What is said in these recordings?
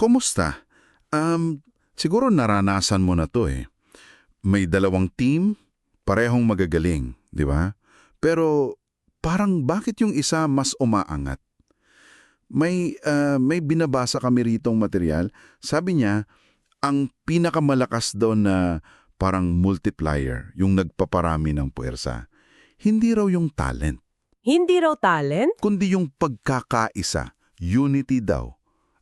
Kumusta? Um, siguro naranasan mo na to eh. May dalawang team, parehong magagaling, di ba? Pero parang bakit yung isa mas umaangat? May, ah, may binabasa kami ritong material. Sabi niya, ang pinakamalakas daw na parang multiplier, yung nagpaparami ng puwersa. Hindi raw yung talent, Hindi raw talent? kundi yung pagkakaisa, unity daw.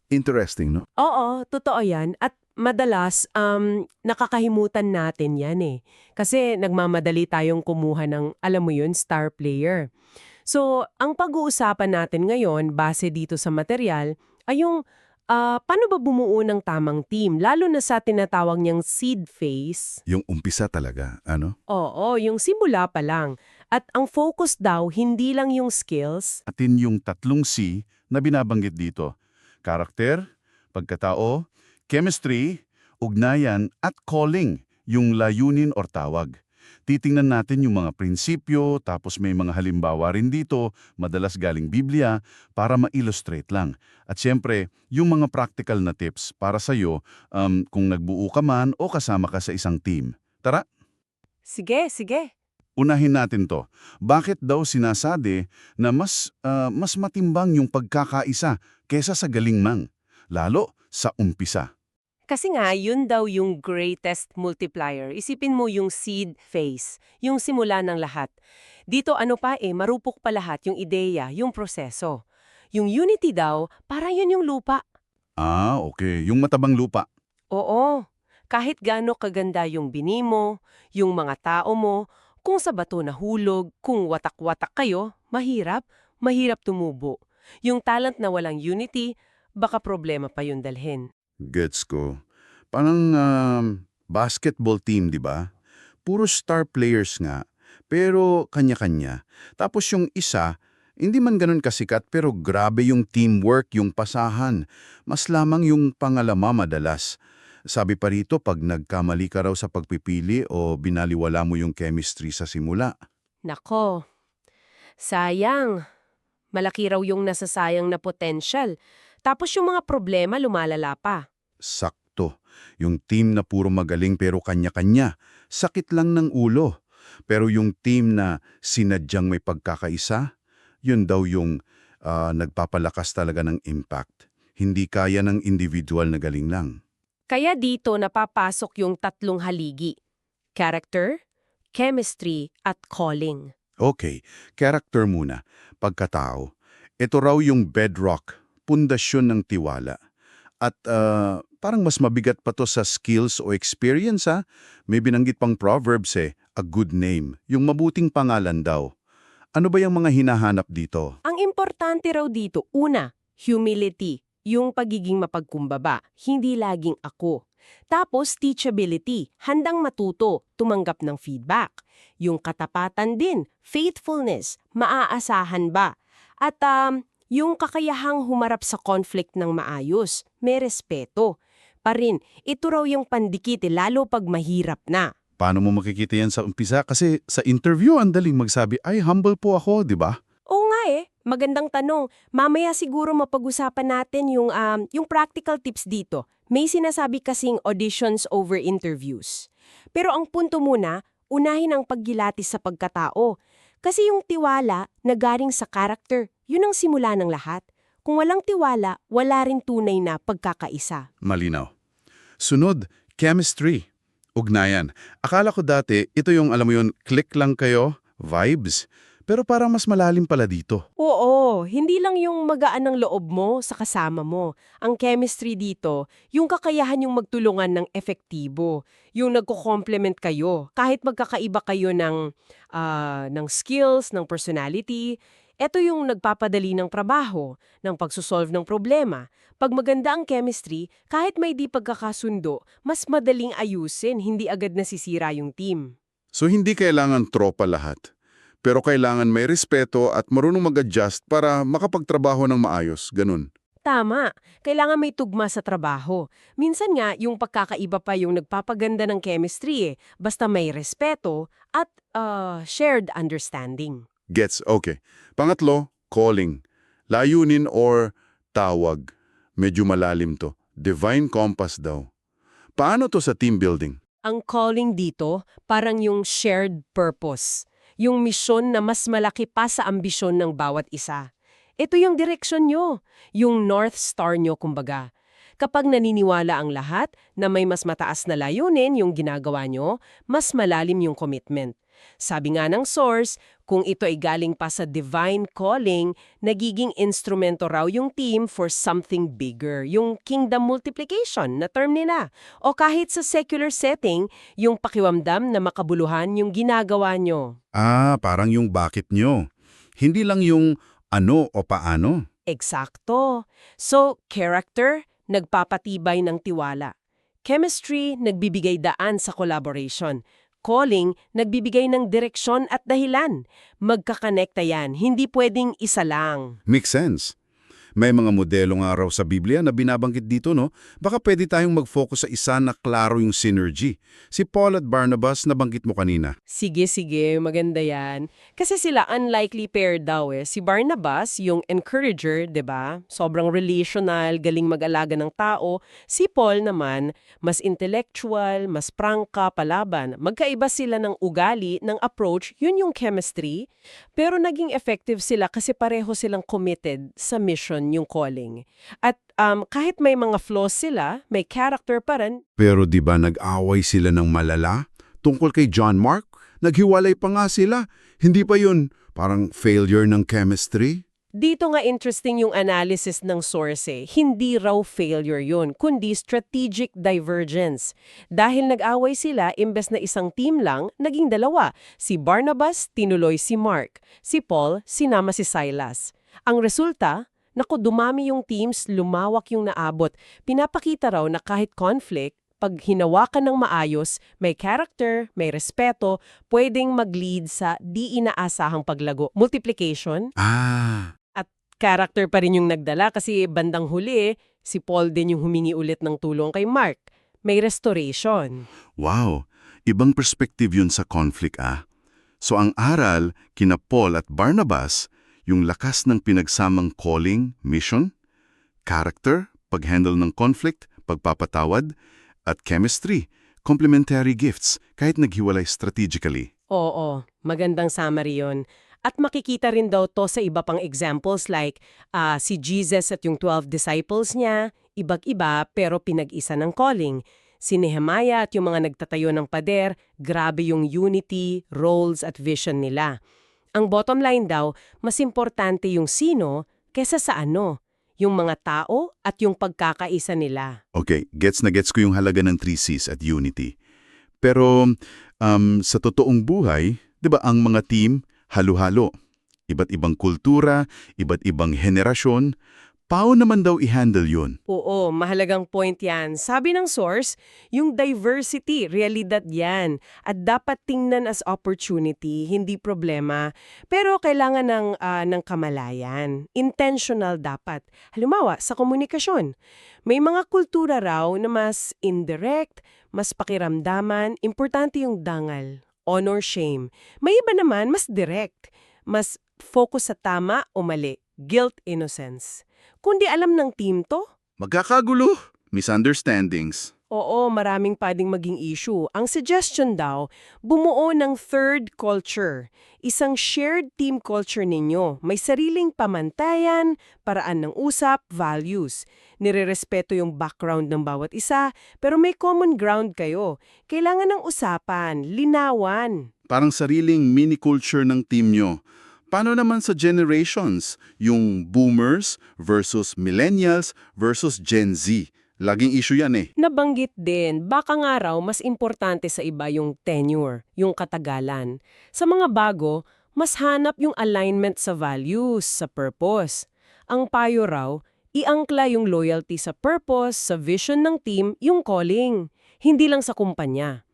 Interesting, no? Oo, totoo yan. At madalas, um, nakakahimutan natin yan eh. Kasi nagmamadali tayong kumuha ng, alam mo yun, star player. So, ang pag-uusapan natin ngayon, base dito sa material, ay yung ah, paano ba bumuo ng tamang team? Lalo na sa tinatawag niyang seed phase. Yung umpisa talaga, ano? Oo, yung simula pa lang. At ang focus daw, hindi lang yung skills, atin yung tatlong C na binabanggit dito. Karakter, pagkatao, chemistry, ugnayan, at calling, yung layunin or tawag. Titingnan natin yung mga prinsipyo, tapos may mga halimbawa rin dito, madalas galing Biblia, para ma-illustrate lang. At siyempre, yung mga practical na tips para sa'yo um, kung nagbuo ka man o kasama ka sa isang team. Tara, Sige, sige. Unahin natin to. Bakit daw sinasabi na mas, ah, mas matimbang yung pagkakaisa kesa sa galing mang? Lalo sa umpisa. Kasi nga, yun daw yung greatest multiplier. Isipin mo yung seed phase, yung simula ng lahat. Dito ano pa eh, marupok pa lahat yung ideya, yung proseso. Yung unity daw, para yun yung lupa. Ah, okay. Yung matabang lupa. Oo, kahit gaano kaganda yung bini mo, yung mga tao mo, kung sa bato nahulog, kung watak-watak kayo, mahirap, mahirap tumubo. Yung talent na walang unity, baka problema pa yun dalhin. Gets ko. Parang um, basketball team, di ba? Puro star players nga, pero kanya-kanya. Tapos yung isa, hindi man ganun kasikat pero grabe yung teamwork, yung pasahan. Mas lamang yung pangalama madalas. Sabi pa rito, pag nagkamali ka raw sa pagpipili o binaliwala mo yung chemistry sa simula. Nako, sayang. Malaki raw yung nasasayang na potential. Tapos yung mga problema lumalala pa. Sakto. Yung team na puro magaling pero kanya-kanya. Sakit lang ng ulo. Pero yung team na sinadyang may pagkakaisa, yun daw yung ah, nagpapalakas talaga ng impact. Hindi kaya ng individual na galing lang. Kaya dito napapasok yung tatlong haligi. Character, chemistry, at calling. Okay, character muna. Pagkatao. Ito raw yung bedrock, pundasyon ng tiwala. At ah, parang mas mabigat pa to sa skills o experience ha. May binanggit pang proverbs eh, a good name, yung mabuting pangalan daw. Ano ba yung mga hinahanap dito? Ang importante raw dito, una, humility, yung pagiging mapagkumbaba, hindi laging ako. Tapos teachability, handang matuto, tumanggap ng feedback. Yung katapatan din, faithfulness, maaasahan ba? At um, yung kakayahang humarap sa conflict ng maayos, may respeto. Pa rin, ito raw yung pandikit eh, lalo pag mahirap na. Paano mo makikita yan sa umpisa? Kasi sa interview, ang daling magsabi, ay, humble po ako, di ba? Magandang tanong. Mamaya siguro mapag-usapan natin yung, um, yung practical tips dito. May sinasabi kasing auditions over interviews. Pero ang punto muna, unahin ang paggilatis sa pagkatao. Kasi yung tiwala na galing sa character, yun ang simula ng lahat. Kung walang tiwala, wala rin tunay na pagkakaisa. Malinaw. Sunod, chemistry. Ugnayan. Akala ko dati, ito yung, alam mo yun, click lang kayo, vibes. Pero parang mas malalim pala dito. Oo, hindi lang yung magaan ng loob mo sa kasama mo. Ang chemistry dito, yung kakayahan yung magtulungan ng efektibo, yung nagko-complement kayo. Kahit magkakaiba kayo ng, ah, ng skills, ng personality, ito yung nagpapadali ng trabaho, ng pagsusolve ng problema. Pag maganda ang chemistry, kahit may di pagkakasundo, mas madaling ayusin, hindi agad nasisira yung team. So hindi kailangan tropa lahat. Pero kailangan may respeto at marunong mag-adjust para makapagtrabaho ng maayos. Ganun. Tama. Kailangan may tugma sa trabaho. Minsan nga, yung pagkakaiba pa yung nagpapaganda ng chemistry eh. Basta may respeto at uh, shared understanding. Gets, okay. Pangatlo, calling. Layunin or tawag. Medyo malalim to. Divine compass daw. Paano to sa team building? Ang calling dito, parang yung shared purpose. Yung misyon na mas malaki pa sa ambisyon ng bawat isa. Ito yung direksyon nyo, yung North Star nyo kumbaga. Kapag naniniwala ang lahat na may mas mataas na layunin yung ginagawa nyo, mas malalim yung commitment. Sabi nga ng source, kung ito ay galing pa sa divine calling, nagiging instrumento raw yung team for something bigger, yung kingdom multiplication na term nila. O kahit sa secular setting, yung pakiwamdam na makabuluhan yung ginagawa nyo. Ah, parang yung bakit nyo. Hindi lang yung ano o paano. Eksakto. So, character, nagpapatibay ng tiwala. Chemistry, nagbibigay daan sa collaboration. Calling, nagbibigay ng direksyon at dahilan. Magkakonekta yan, hindi pwedeng isa lang. Makes sense. May mga modelo nga raw sa Biblia na binabanggit dito, no? Baka pwede tayong mag-focus sa isa na klaro yung synergy. Si Paul at Barnabas na banggit mo kanina. Sige, sige, maganda yan. Kasi sila unlikely pair daw eh. Si Barnabas, yung encourager, ba? Sobrang relational, galing mag-alaga ng tao. Si Paul naman, mas intellectual, mas prangka, palaban. Magkaiba sila ng ugali, ng approach, yun yung chemistry. Pero naging effective sila kasi pareho silang committed sa mission, yung calling. At um, kahit may mga flaws sila, may character pa rin, Pero di ba nag-away sila ng malala? Tungkol kay John Mark? Naghiwalay pa nga sila. Hindi pa yun parang failure ng chemistry? Dito nga interesting yung analysis ng source eh. Hindi raw failure yun, kundi strategic divergence. Dahil nag-away sila, imbes na isang team lang, naging dalawa. Si Barnabas, tinuloy si Mark. Si Paul, sinama si Silas. Ang resulta, naku dumami yung teams, lumawak yung naabot. Pinapakita raw na kahit conflict, pag hinawakan ng maayos, may character, may respeto, pwedeng mag-lead sa di inaasahang paglago. Multiplication, Ah, character pa rin yung nagdala kasi bandang huli, si Paul din yung humingi ulit ng tulong kay Mark. May restoration. wow. Ibang perspective yun sa conflict ah. So ang aral kina Paul at Barnabas, yung lakas ng pinagsamang calling, mission, character, pag-handle ng conflict, pagpapatawad, at chemistry, complementary gifts kahit naghiwalay strategically. Oo, magandang summary yun. At makikita rin daw to sa iba pang examples like ah, si Jesus at yung 12 disciples niya, ibag-iba pero pinag-isa ng calling. Si Nehemiah at yung mga nagtatayo ng pader, grabe yung unity, roles at vision nila. Ang bottom line daw, mas importante yung sino kesa sa ano, yung mga tao at yung pagkakaisa nila. Okay, gets na gets ko yung halaga ng 3Cs at unity. Pero um, sa totoong buhay, di ba ang mga team, halo-halo. Iba't ibang kultura, iba't ibang henerasyon. Paano naman daw i-handle yun? Oo, mahalagang point yan. Sabi ng source, yung diversity, realidad yan. At dapat tingnan as opportunity, hindi problema. Pero kailangan ng, ah, ng kamalayan. Intentional dapat. Halimbawa, sa komunikasyon. May mga kultura raw na mas indirect, mas pakiramdaman, importante yung dangal, honor, shame. May iba naman mas direct, mas focus sa tama o mali, guilt, innocence. Kundi alam ng team to, Magkakagulo, misunderstandings. Oo, maraming pwedeng maging issue. Ang suggestion daw, bumuo ng third culture. Isang shared team culture ninyo. May sariling pamantayan, paraan ng usap, values. Nirerespeto yung background ng bawat isa, pero may common ground kayo. Kailangan ng usapan, linawan. Parang sariling mini-culture ng team nyo. Paano naman sa generations? Yung boomers versus millennials versus Gen Z. Laging issue yan eh. Nabanggit din, baka nga raw mas importante sa iba yung tenure, yung katagalan. Sa mga bago, mas hanap yung alignment sa values, sa purpose. Ang payo raw, iangkla yung loyalty sa purpose, sa vision ng team, yung calling. Hindi lang sa kumpanya.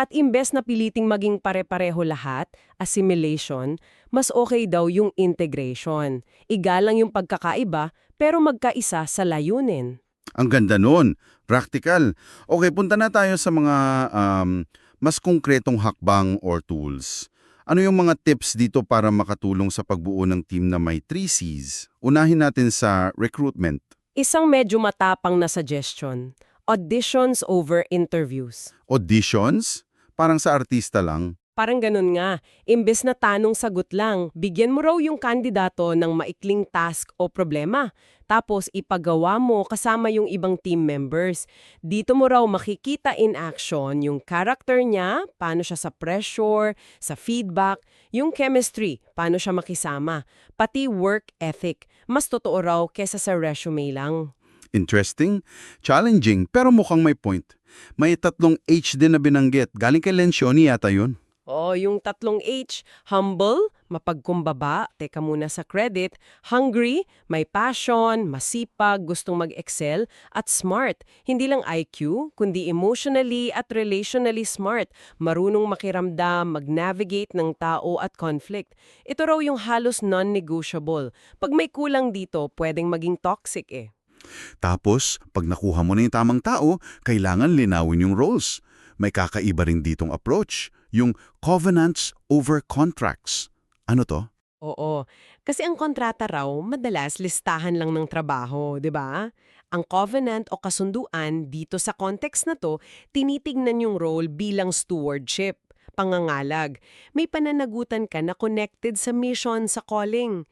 At imbes na piliting maging pare-pareho lahat, assimilation, mas okay daw yung integration. Igalang yung pagkakaiba, pero magkaisa sa layunin. Ang ganda nun. Practical. Okay, punta na tayo sa mga um, mas konkretong hakbang or tools. Ano yung mga tips dito para makatulong sa pagbuo ng team na may 3 Cs? Unahin natin sa recruitment. Isang medyo matapang na suggestion. Auditions over interviews. Auditions? Parang sa artista lang. Parang ganun nga. Imbes na tanong-sagot lang, bigyan mo raw yung kandidato ng maikling task o problema. Tapos ipagawa mo kasama yung ibang team members. Dito mo raw makikita in action yung character niya, paano siya sa pressure, sa feedback, yung chemistry, paano siya makisama, pati work ethic. Mas totoo raw kesa sa resume lang. Interesting, challenging, pero mukhang may point. May tatlong H din na binanggit. Galing kay Lencioni yata yun. Oh, yung tatlong H, humble, mapagkumbaba, teka muna sa credit, hungry, may passion, masipag, gustong mag-excel, at smart. Hindi lang IQ, kundi emotionally at relationally smart, marunong makiramdam, mag-navigate ng tao at conflict. Ito raw yung halos non-negotiable. Pag may kulang dito, pwedeng maging toxic eh. Tapos, pag nakuha mo na yung tamang tao, kailangan linawin yung roles. May kakaiba rin ditong approach, yung covenants over contracts. Ano to? Oo. Kasi ang kontrata raw, madalas listahan lang ng trabaho, di ba? Ang covenant o kasunduan dito sa context na to, tinitignan yung role bilang stewardship, pangangalag. May pananagutan ka na connected sa mission, sa calling.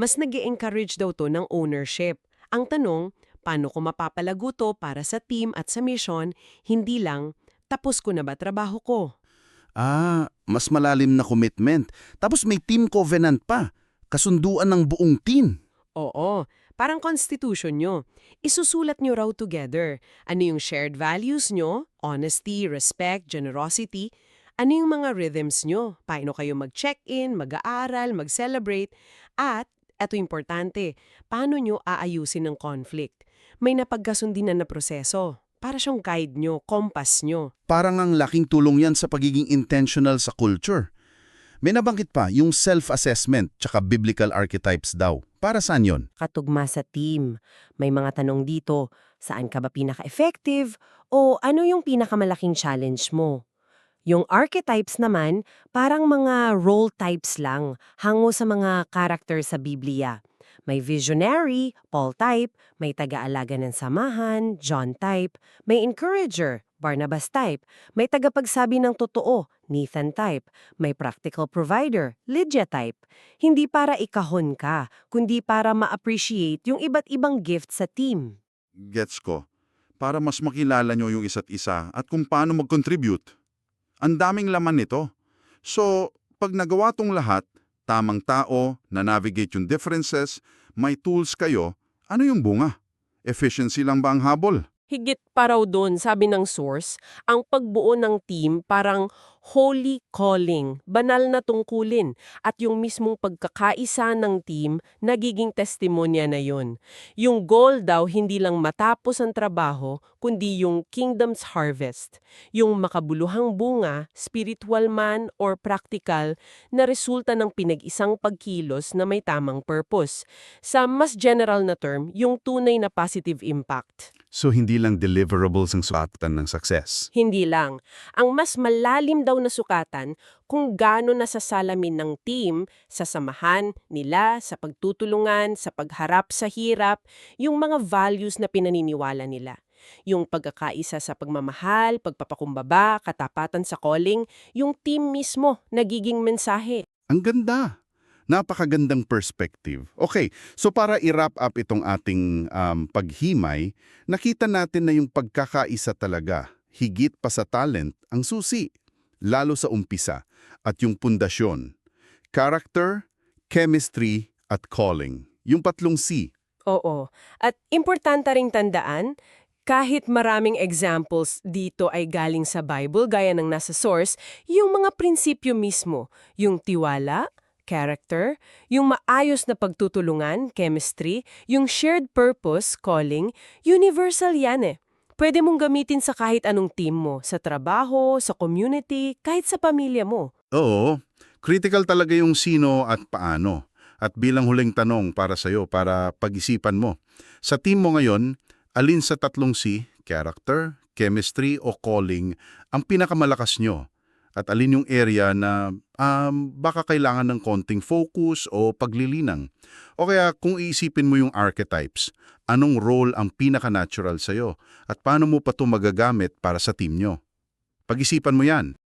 Mas nag encourage daw to ng ownership. Ang tanong, paano ko mapapalago to para sa team at sa mission, hindi lang, tapos ko na ba trabaho ko? Ah, mas malalim na commitment. Tapos may team covenant pa. Kasunduan ng buong team. Oo, parang constitution nyo. Isusulat nyo raw together. Ano yung shared values nyo? Honesty, respect, generosity. Ano yung mga rhythms nyo? Paano kayo mag-check-in, mag-aaral, mag-celebrate? At, eto importante, paano nyo aayusin ng conflict? May napagkasundinan na proseso. Para siyang guide nyo, compass nyo. Parang ang laking tulong yan sa pagiging intentional sa culture. May nabanggit pa yung self-assessment tsaka biblical archetypes daw. Para saan yon? katugma sa team. May mga tanong dito, saan ka ba pinaka-effective o ano yung pinakamalaking challenge mo? Yung archetypes naman, parang mga role types lang, hango sa mga character sa Biblia. May visionary, Paul type, may taga-alaga ng samahan, John type, may encourager, Barnabas type, may tagapagsabi ng totoo, Nathan type, may practical provider, Lydia type. Hindi para ikahon ka, kundi para ma-appreciate yung iba't ibang gift sa team. Gets ko. Para mas makilala nyo yung isa't isa at kung paano mag-contribute. Ang daming laman nito. So, pag nagawa tong lahat, tamang tao, na-navigate yung differences, may tools kayo, ano yung bunga? Efficiency lang ba ang habol? Higit pa raw doon, sabi ng source, ang pagbuo ng team parang holy calling, banal na tungkulin, at yung mismong pagkakaisa ng team, nagiging testimonya na yun. Yung goal daw hindi lang matapos ang trabaho, kundi yung kingdom's harvest, yung makabuluhang bunga, spiritual man or practical, na resulta ng pinag-isang pagkilos na may tamang purpose. Sa mas general na term, yung tunay na positive impact. So, hindi lang deliverables ang sukatan ng success. Hindi lang. Ang mas malalim daw na sukatan kung gaano nasasalamin ng team sa samahan nila, sa pagtutulungan, sa pagharap sa hirap, yung mga values na pinaniniwala nila. Yung pagkakaisa sa pagmamahal, pagpapakumbaba, katapatan sa calling, yung team mismo nagiging mensahe. Ang ganda. Napakagandang perspective. Okay, so para i-wrap up itong ating um, paghimay, nakita natin na yung pagkakaisa talaga, higit pa sa talent, ang susi. Lalo sa umpisa, at yung pundasyon. Character, chemistry, at calling. Yung patlong C. Oo. At importante ring tandaan, kahit maraming examples dito ay galing sa Bible gaya ng nasa source, yung mga prinsipyo mismo, yung tiwala, character, yung maayos na pagtutulungan, chemistry, yung shared purpose, calling, universal yan eh. Pwede mong gamitin sa kahit anong team mo, sa trabaho, sa community, kahit sa pamilya mo. Oo, critical talaga yung sino at paano. At bilang huling tanong para sa'yo, para pag-isipan mo. Sa team mo ngayon, alin sa tatlong C, character, chemistry o calling, ang pinakamalakas nyo? At alin yung area na um, baka kailangan ng konting focus o paglilinang. O kaya kung iisipin mo yung archetypes, anong role ang pinaka-natural sa'yo at paano mo pa ito magagamit para sa team nyo? Pag-isipan mo yan.